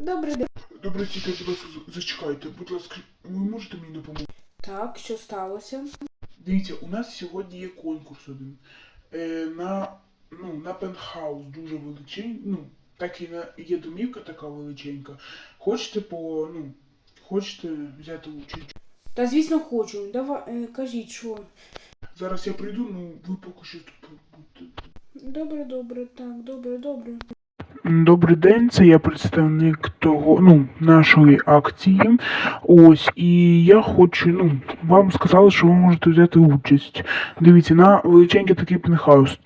Добрий день. Добре, тільки ласка, зачекайте. Будь ласка, ви можете мені допомогти? Так, що сталося? Дивіться, у нас сьогодні є конкурс один. Е, на, ну, на пентхаус дуже величезний. Ну, так і на, є домівка така величенька. Хочете по, ну, хочете взяти участь? Та звісно хочу. Давай, е, кажіть, що. Зараз я прийду, ну ви поки що тут побудьте. Добре, добре, так, добре, добре. Добрий день, це я представник того, ну, нашої акції. Ось, і я хочу, ну, вам сказали, що ви можете взяти участь. Дивіться, на величенький такий пентхаус.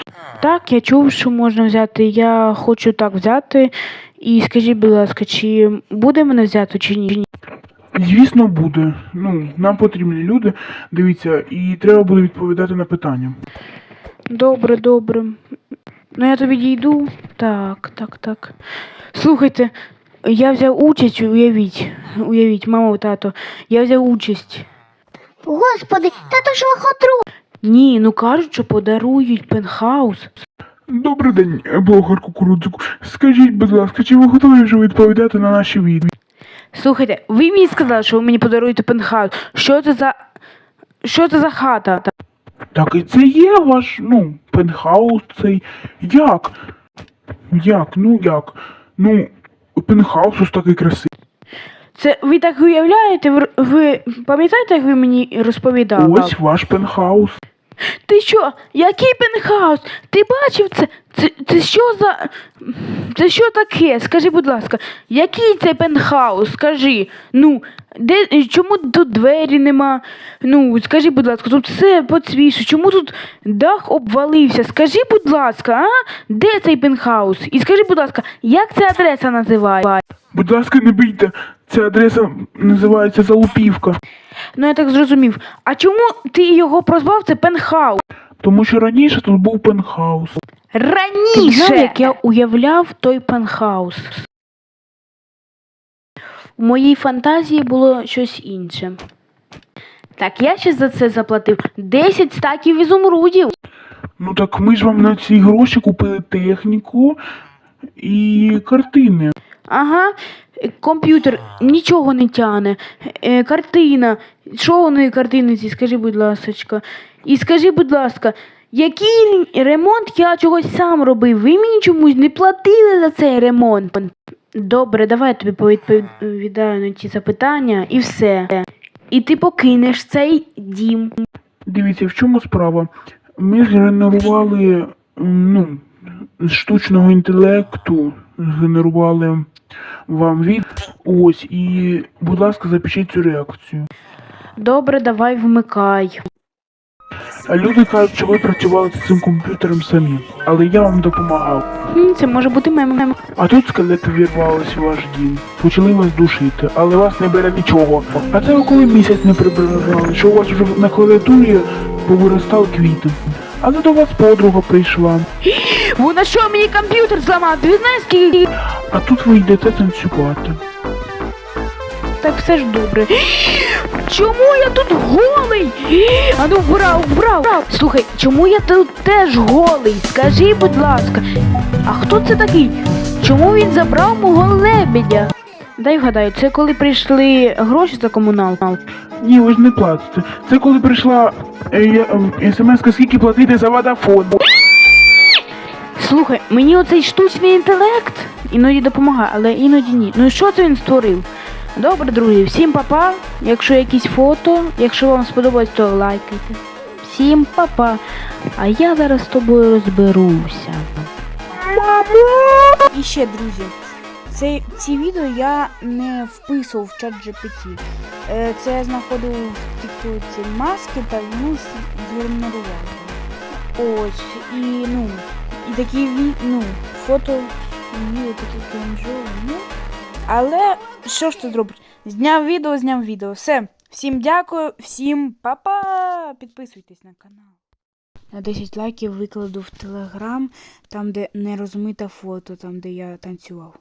Так, я чув, що можна взяти. Я хочу так взяти. І скажіть, будь ласка, чи буде мене взято чи ні? Звісно, буде. Ну, нам потрібні люди. Дивіться, і треба буде відповідати на питання. Добре, добре. Ну я тобі дійду. Так, так, так. Слухайте, я взяв участь, уявіть, уявіть, мамо, тато, я взяв участь. Господи, та то ж лохотру. Ні, ну кажуть, що подарують пентхаус. Добрий день, блогер Кукурудзику. Скажіть, будь ласка, чи ви готові вже відповідати на наші відповіді? Слухайте, ви мені сказали, що ви мені подаруєте пентхаус. Що це за. Що це за хата? Так і це є ваш, ну, пентхаус цей. Як? Як? Ну як? Ну, пентхаус ось такий красивий. Це ви так уявляєте? Ви, ви пам'ятаєте, як ви мені розповідали? Ось ваш пентхаус. Ти що? Який пентхаус? Ти бачив це? Це, це що за. Це що таке? Скажи, будь ласка, який це пентхаус? Скажи. Ну, де, чому тут двері нема? Ну, скажи, будь ласка, тут все поцвіше. Чому тут дах обвалився? Скажи, будь ласка, а? Де цей пентхаус? І скажи, будь ласка, як ця адреса називає? Будь ласка, не бийте. Ця адреса називається Залупівка. Ну, я так зрозумів. А чому ти його прозвав це пентхаус? Тому що раніше тут був пентхаус. Раніше! Ти знав, як я уявляв той пентхаус. У моїй фантазії було щось інше. Так, я ще за це заплатив 10 стаків ізумрудів. Ну так ми ж вам на ці гроші купили техніку і картини. Ага, комп'ютер нічого не тяне. Е, картина. Що воно і картини ці, скажи, будь ласочка. І скажи, будь ласка, який ремонт я чогось сам робив? Ви мені чомусь не платили за цей ремонт. Добре, давай я тобі повідповідаю на ті запитання і все. І ти покинеш цей дім. Дивіться, в чому справа? Ми згенерували ну, з штучного інтелекту, згенерували вам від. Ось, і, будь ласка, запишіть цю реакцію. Добре, давай вмикай. А люди кажуть, що ви працювали з цим комп'ютером самі, але я вам допомагав. Це може бути мем. А тут скелети вірвалися в ваш дім, почали вас душити, але вас не бере нічого. А це ви коли місяць не прибирали, що у вас вже на клавіатурі повиростали квіти. Але до вас подруга прийшла. Вона що, мені комп'ютер зламав? Ти знаєш, скільки А тут ви йдете танцювати. Так все ж добре. Чому я тут голий? А ну вбрав, вбрав. Слухай, чому я тут теж голий? Скажи, будь ласка. А хто це такий? Чому він забрав мого лебедя? Дай вгадаю, це коли прийшли гроші за комуналку. Ні, ви ж не платите. Це коли прийшла е, е, смс скільки платити за водафон. Слухай, мені оцей штучний інтелект іноді допомагає, але іноді ні. Ну і що це він створив? Добре, друзі, всім папа. Якщо якісь фото, якщо вам сподобалось, то лайкайте. Всім папа. А я зараз з тобою розберуся. І ще, друзі, це, ці відео я не вписував в чат GPT. Е, Це я знаходив в тіктоці маски та ну, згенерував. Ось, і ну, такі ну, фото відео такі крінжові, ну. Але що ж ти зробиш? Зняв відео, зняв відео. Все. Всім дякую, всім па-па! Підписуйтесь на канал. На 10 лайків викладу в телеграм, там, де не розмите фото, там, де я танцював.